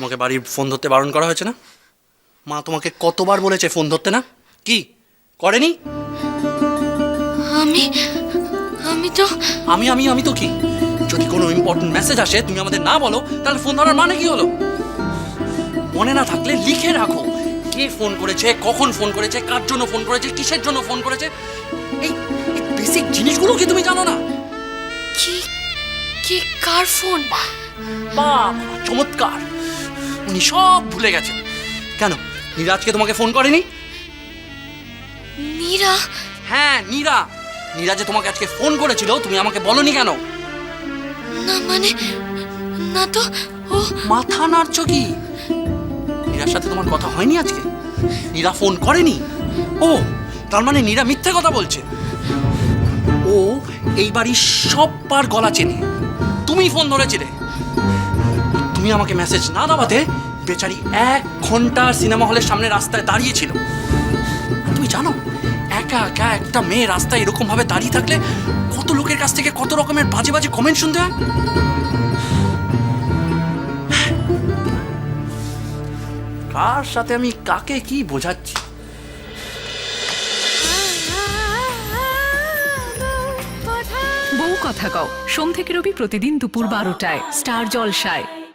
তোমাকে বাড়ির ফোন ধরতে বারণ করা হয়েছে না? মা তোমাকে কতবার বলেছে ফোন ধরতে না? কি? করেনি? আমি আমি তো আমি আমি আমি তো কি? যদি কোনো ইম্পর্টেন্ট মেসেজ আসে তুমি আমাদের না বলো তাহলে ফোন ধরার মানে কি হলো? মনে না থাকলে লিখে রাখো। কে ফোন করেছে কখন ফোন করেছে কার জন্য ফোন করেছে কিসের জন্য ফোন করেছে? এই বেসিক জিনিসগুলো কি তুমি জানো না? কি কি কার ফোন? বাহ চমৎকার। উনি সব ভুলে গেছেন। কেন? নীরাজকে তোমাকে ফোন করেনি? নীরা? হ্যাঁ নীরা। নীরা যে তোমাকে আজকে ফোন করেছিল তুমি আমাকে বলনি কেন? না মানে না তো ও মাথা নাড়ছো কি? নীরার সাথে তোমার কথা হয়নি আজকে? নীরা ফোন করেনি? ও তার মানে নীরা মিথ্যে কথা বলছে। ও এই বাড়ির সববার গলা চেনে। তুমি ফোন ধরেছিলে। তুমি আমাকে মেসেজ না দাবাতে বেচারি এক ঘণ্টা সিনেমা হলের সামনে রাস্তায় দাঁড়িয়েছিল তুমি জানো, একা একা একটা মেয়ে রাস্তায় এরকম ভাবে দাঁড়িয়ে থাকলে কত লোকের কাছ থেকে কত রকমের বাজে বাজে কমেন্ট শুনতে হয়? কার সাথে আমি কাকে কি বোঝাচ্ছি? বউ কথা কও, সোম থেকে রবি প্রতিদিন দুপুর বারোটায়, স্টার জলসায়।